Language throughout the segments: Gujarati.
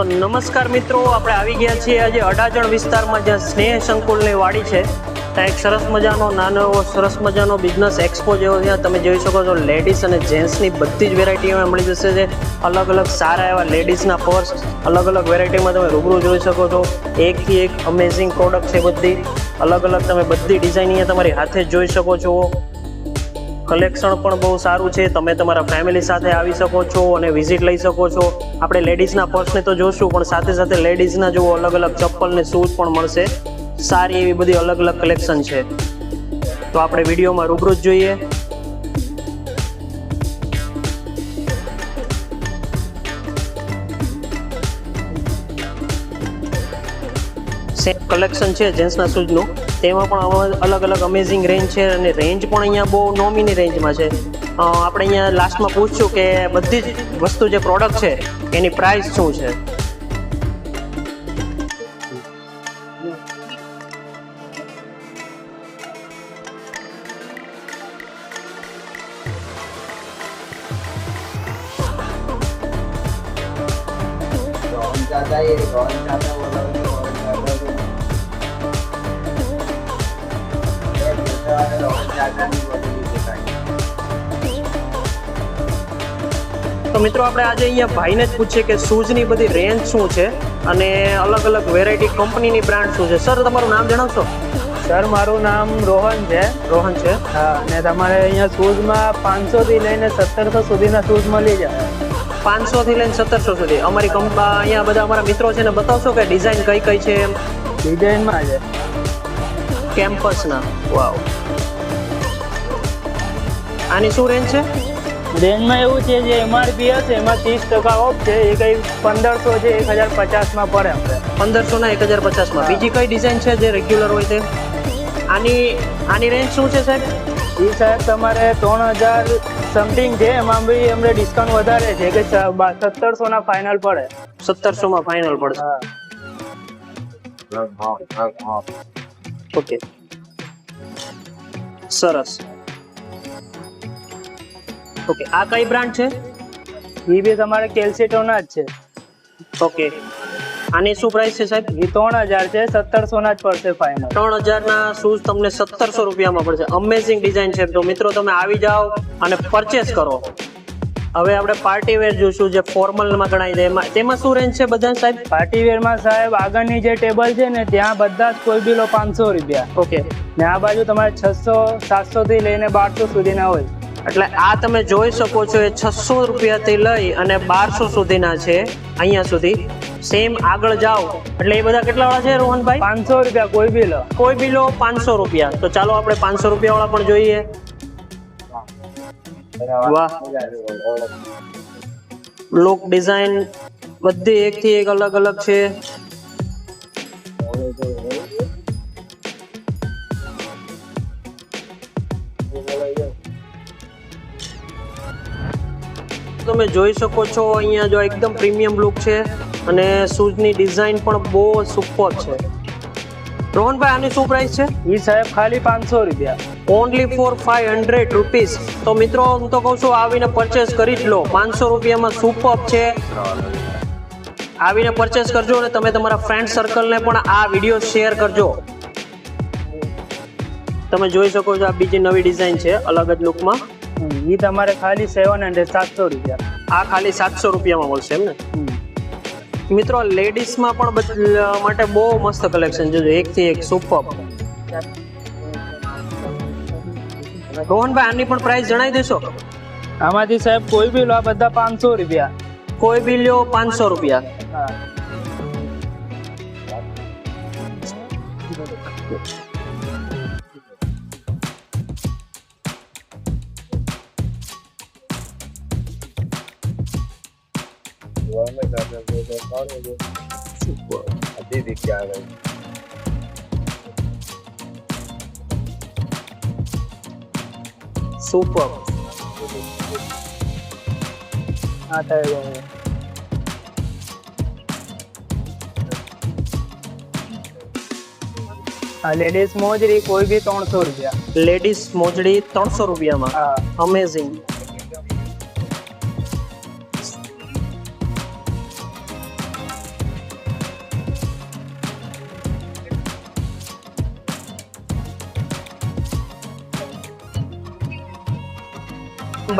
તો નમસ્કાર મિત્રો, આપણે આવી ગયા છીએ આજે અડાજણ વિસ્તારમાં જ્યાં સ્નેહ સંકુલની વાડી છે. ત્યાં એક સરસ મજાનો, નાનો એવો સરસ મજાનો બિઝનેસ એક્સપો જેવો ત્યાં તમે જોઈ શકો છો લેડીઝ અને જેન્ટ્સની બધી જ વેરાયટીઓ મળી જશે જે અલગ અલગ સારા એવા લેડીઝના પર્સ અલગ અલગ વેરાયટીમાં તમે રૂબરૂ જોઈ શકો છો. એકથી એક અમેઝિંગ પ્રોડક્ટ છે બધી. અલગ અલગ તમે બધી ડિઝાઇન અહીંયા તમારી હાથે જોઈ શકો છો. કલેક્શન પણ બહુ સારું છે. તમે તમારા ફેમિલી સાથે આવી શકો છો અને વિઝિટ લઈ શકો છો. આપણે લેડીઝના પર્સને તો જોશું, પણ સાથે સાથે લેડીઝના જો અલગ અલગ ચપ્પલ ને શૂઝ પણ મળશે. સારી એવી બધી અલગ અલગ કલેક્શન છે. તો આપણે વિડીયોમાં રૂબરૂ જ જોઈએ. સેમ કલેક્શન છે જેન્ટ્સના શૂઝનું તેમાં પણ અલગ અલગ અમેઝિંગ રેન્જ છે અને રેન્જ પણ અહીંયા બહુ નોમીની રેન્જમાં છે. આપણે અહીંયા લાસ્ટમાં પૂછશું કે બધી જ વસ્તુ જે પ્રોડક્ટ છે, એની પ્રાઇસ શું છે Thank you. તો મિત્રો આપણે આજે અહીંયા ભાઈને જ પૂછીએ કે શૂઝની બધી રેન્જ શું છે અને અલગ અલગ વેરાયટી કંપનીની બ્રાન્ડ શું છે? સર તમારું નામ જણાવશો? સર મારું નામ રોહન છે. રોહન છે. હા અને તમારે અહીંયા શૂઝમાં પાંચસોથી લઈને સત્તરસો સુધીના શૂઝ મળી જાય. પાંચસોથી લઈને સત્તરસો સુધી. અમારી કંપ અહીંયા બધા અમારા મિત્રો છે ને બતાવશો કે ડિઝાઇન કઈ કઈ છે એમ? ડિઝાઇનમાં છે. કેમ્પસના વાવ આની શું રેન્જ છે? રેન્જમાં એવું છે જે એમઆરપી હશે એમાં ત્રીસ ટકા ઓફ છે. એ કંઈ પંદરસો છે એક હજાર પચાસમાં પડે આપણે. પંદરસો ના એક હજાર પચાસમાં બીજી કઈ ડિઝાઇન છે જે રેગ્યુલર હોય તે? આની આની રેન્જ શું છે સાહેબ? એ સાહેબ તમારે ત્રણ હજાર સમથિંગ છે. એમાં બી અમને ડિસ્કાઉન્ટ વધારે છે. કે સત્તરસોના ફાઇનલ પડે. સત્તરસો માં ફાઇનલ પડશે. હા. ઓકે. સરસ. ઓકે આ કઈ બ્રાન્ડ છે? એ બી તમારે કેલ્સીટોના જ છે. ઓકે આની શું પ્રાઇસ છે સાહેબ? એ ત્રણ હજાર છે સત્તરસોના જ પડશે ફાઇનલ ત્રણ હજારના શૂઝ તમને સત્તરસો રૂપિયામાં પડશે. અમેઝિંગ ડિઝાઇન છે. તો મિત્રો તમે આવી જાઓ અને પરચેસ કરો. હવે આપણે પાર્ટી વેર જોઈશું જે ફોર્મલમાં ગણાય છે. એમાં તેમાં શું રેન્જ છે બધા સાહેબ? પાર્ટી વેરમાં સાહેબ આગળની જે ટેબલ છે ને ત્યાં બધા જ કોઈ બી લો પાંચસો રૂપિયા. ઓકે ને આ બાજુ તમારે છસો સાતસો થી લઈને બારસો સુધીના હોય. એટલે આ તમે જોઈ શકો છો એ છસો રૂપિયાથી લઈ અને બારસો સુધીના છે અહીંયા સુધી. સેમ આગળ જાઓ. એટલે એ બધા કેટલા વાળા છે રોહનભાઈ? પાંચસો રૂપિયા કોઈ બી લો. કોઈ બી લો પાંચસો રૂપિયા. તો ચાલો આપણે પાંચસો રૂપિયા વાળા પણ જોઈએ. વાહ. લુક ડિઝાઇન બધી એકથી એક અલગ અલગ છે. તમે જોઈ શકો છો અહીંયા જો એકદમ પ્રીમિયમ લુક છે અને શૂઝની ડિઝાઇન પણ બહુ સુપર છે. રોહનભાઈ આની શું પ્રાઇસ છે? એ સાહેબ ખાલી પાંચસો રૂપિયા. Only for five hundred rupees તો મિત્રો હું તો કહું છું આવીને પરચેસ કરી જ લો. પાંચસો રૂપિયામાં સુપર છે. આવીને પરચેસ કરજો અને તમે તમારા ફ્રેન્ડ સર્કલને પણ આ વીડિયો શેર કરજો. તમે જોઈ શકો છો આ બીજી નવી ડિઝાઇન છે અલગ જ લુકમાં એ તમારે ખાલી સેવન હંડ્રેડ સાતસો રૂપિયા. આ ખાલી સાતસો રૂપિયામાં મળશે એમ ને? મિત્રો લેડીઝમાં પણ માટે બહુ મસ્ત કલેક્શન જોજો એકથી એક સુપર રોહનભાઈ આની પણ પ્રાઇસ જણાવી દેશો? આમાંથી સાહેબ કોઈ બી લો આ બધા પાંચસો રૂપિયા. કોઈ બી લ્યો પાંચસો રૂપિયા. Olha Pô, આ લેડીઝ મોજડી કોઈ બી ત્રણસો રૂપિયા. લેડીઝ મોજડી ત્રણસો રૂપિયામાં. અમેઝિંગ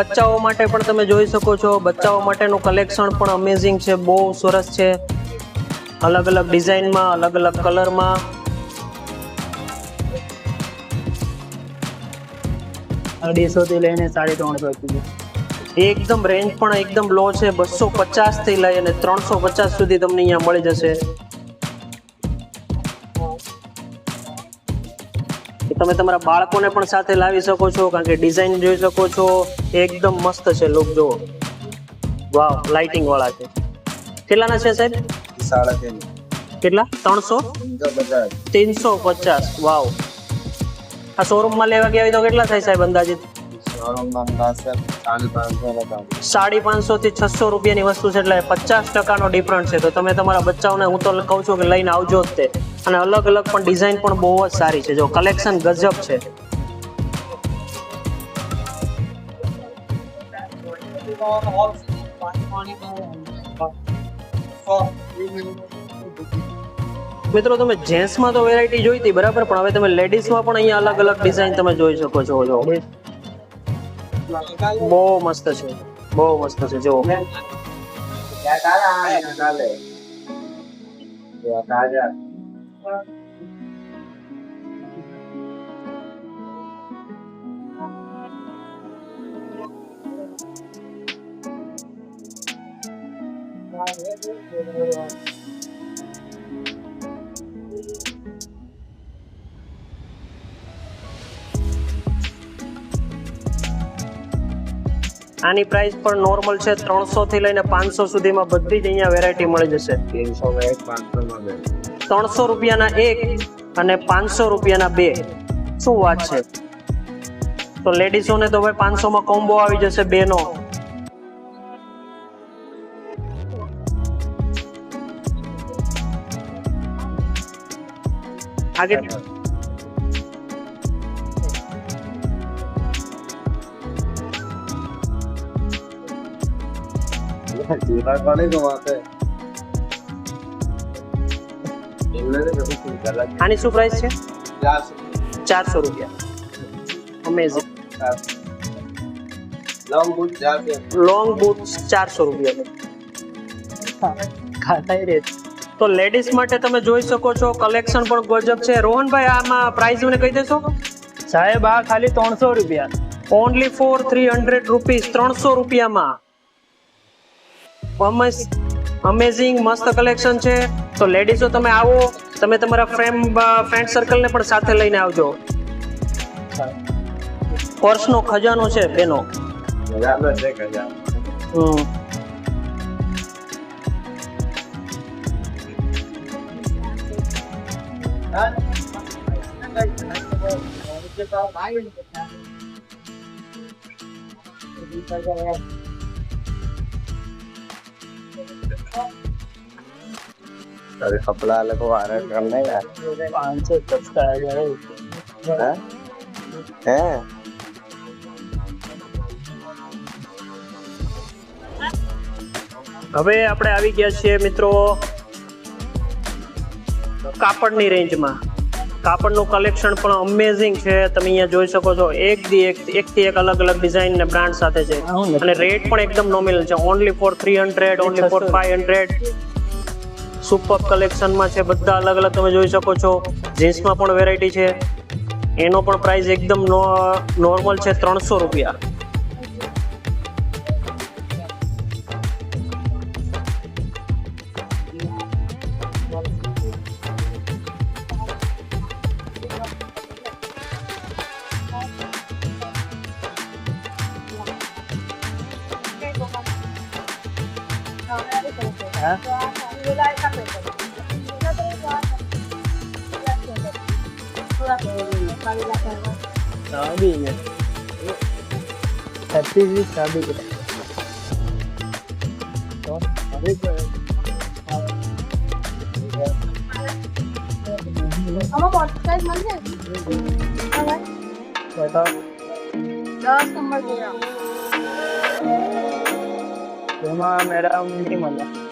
બચ્ચાઓ માટે પણ તમે જોઈ શકો છો. બચ્ચાઓ માટેનું કલેક્શન પણ અમેઝિંગ છે. બહુ સરસ છે. અલગ અલગ ડિઝાઇનમાં અલગ અલગ કલરમાં અઢીસો થી લઈને સાડી ત્રણસો સુધી. એકદમ રેન્જ પણ એકદમ લો છે. બસો પચાસથી લઈ અને ત્રણસો પચાસ સુધી તમને અહીંયા મળી જશે. તમે તમારા બાળકોને પણ સાથે લાવી શકો છો કારણ કે ડિઝાઇન જોઈ શકો છો. એકદમ મસ્ત છે લુક જુઓ. વાવ લાઇટિંગ વાળા છે. કેટલાના છે સાહેબ? સાડા ત્રણ કેટલા? ત્રણસો? ત્રણસો પચાસ. વાવ. આ શોરૂમમાં લેવા ગયા હોય તો કેટલા થાય સાહેબ અંદાજિત? સાડી પાંચસો થી છસો રૂપિયાની વસ્તુ છે એટલે પચાસ ટકાનો ડિફરન્ટ છે. તો તમે તમારા બચ્ચાઓને હું તો કહું છું કે લઈને આવજો જ તે. અને અલગ અલગ પણ ડિઝાઇન પણ બહુ જ સારી છે. જો કલેક્શન ગજબ છે. મિત્રો, તમે જેન્ટ્સમાં તો વેરાયટી જોઈ હતી બરાબર, પણ હવે તમે લેડીઝમાં પણ અહીંયા અલગ અલગ ડિઝાઇન તમે જોઈ શકો છો. જો. બહુ મસ્ત છે. બહુ મસ્ત છે. જો. કાલે આની પ્રાઇસ પણ નોર્મલ છે, ત્રણસો થી લઈને પાંચસો સુધીમાં બધી જ અહીંયા વેરાયટી મળી જશે. ત્રણસો પાંચસો માં ત્રણસો રૂપિયાના એક અને પાંચસો રૂપિયાના બે. શું વાત છે? તો લેડીઝોને તો ભાઈ પાંચસો માં કોમ્બો આવી જશે બે નો આગળ કમાતે એમને તો આની શું પ્રાઇસ છે? ચારસો. રૂપિયા. અમેઝિંગ લોંગ બૂટ ચારસો. લોંગ બૂટ ચારસો રૂપિયા ખાતા રે તો લેડીઝ માટે તમે જોઈ શકો છો કલેક્શન પણ ગજબ છે. રોહનભાઈ આમાં પ્રાઇસ મને કહી દેશો? સાહેબ આ ખાલી ત્રણસો રૂપિયા. Only for three hundred rupees ત્રણસો રૂપિયામાં. અમેઝિંગ મસ્ત કલેક્શન છે. તો લેડીઝો તમે આવો. તમે તમારા ફ્રેન્ડ ફ્રેન્ડ સર્કલને પણ સાથે લઈને આવજો. પર્સનો ખજાનો છે બેનો. હમ. अरे कपड़ा वाले को आरन करने का પાંચસો સસ્તા હજાર है हैं હવે આપણે આવી ગયા છીએ મિત્રો કાપડની રેન્જમાં કાપડનું કલેક્શન પણ અમેઝિંગ છે. તમે અહીંયા જોઈ શકો છો એક દી એક એકથી એક અલગ અલગ ડિઝાઇન ને બ્રાન્ડ સાથે છે. અને રેટ પણ એકદમ નોમિનલ છે. Only for three hundred only for five hundred super કલેક્શનમાં છે. બધા અલગ અલગ તમે જોઈ શકો છો. જીન્સમાં પણ વેરાયટી છે. એનો પણ પ્રાઇસ એકદમ નોર્મલ છે ત્રણસો રૂપિયા. સાદી છે છત્રીસ સાદી તો આમાં મોટી મળશે દસ નંબર જોયા એમાં madam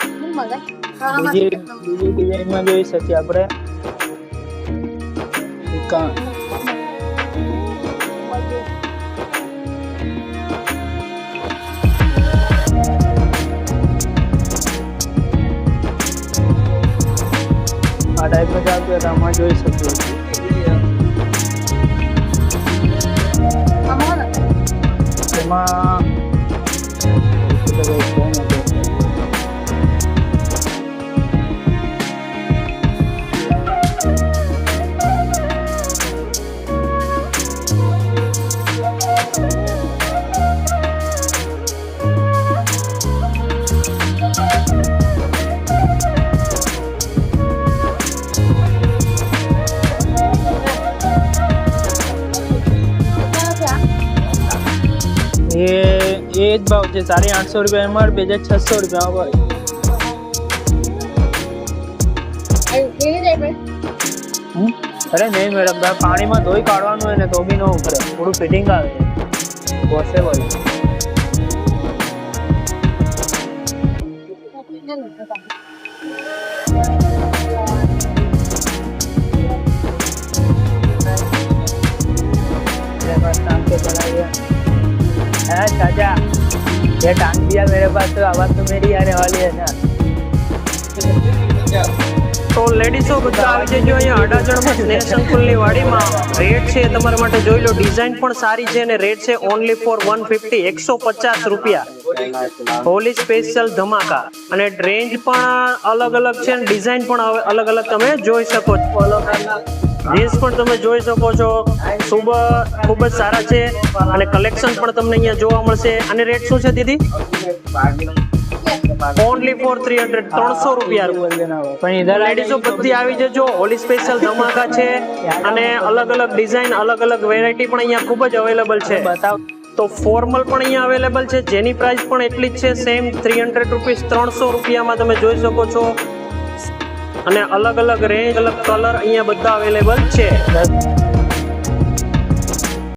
Ada yang kerja, ada yang maju, ada yang kerja, ada yang kerja, ada yang kerja, ada yang kerja, ada yang એ જ ભાવ છે. સાડી આઠસો રૂપિયા એમઆરપી છે છસો રૂપિયા ભાઈ? અરે નહીં મેડમ ભાઈ પાણીમાં ધોઈ કાઢવાનું હોય ને તો બી ન ઉતરે થોડું ફિટિંગ આવે. પોસેબલ हाँ चाचा ये टांग दिया मेरे पास तो आवाज तो मेरी आने वाली है ना તો લેડીઝો બધા આવી જજો અહીંયા અડાજણમાં સ્નેહ સંકુલની વાડીમાં રેટ છે એ તમારા માટે જોઈ લો ડિઝાઇન પણ સારી છે અને રેટ છે ઓનલી ફોર વન ફિફ્ટી એકસો પચાસ રૂપિયા હોલી સ્પેશિયલ ધમાકા અને રેન્જ પણ અલગ અલગ છે અને ડિઝાઇન પણ હવે અલગ અલગ તમે જોઈ શકો છો અલગ જીન્સ પણ તમે જોઈ શકો છો. ખૂબ ખૂબ જ સારા છે. અને કલેક્શન પણ તમને અહીંયા જોવા મળશે. અને રેટ શું છે દીદી? ઓનલી ફોર થ્રી હંડ્રેડ ત્રણસો રૂપિયા પણ લેડીઝો બધી આવી જજો. હોલી સ્પેશિયલ ધમાકા છે. અને અલગ અલગ ડિઝાઇન અલગ અલગ વેરાયટી પણ અહીંયા ખૂબ જ અવેલેબલ છે. બતાવ તો ફોર્મલ પણ અહીંયા અવેલેબલ છે. જેની પ્રાઇસ પણ એટલી જ છે. સેમ થ્રી હંડ્રેડ રૂપીસ ત્રણસો રૂપિયામાં તમે જોઈ શકો છો. અને અલગ અલગ રેન્જ અલગ કલર અહીંયા બધા અવેલેબલ છે.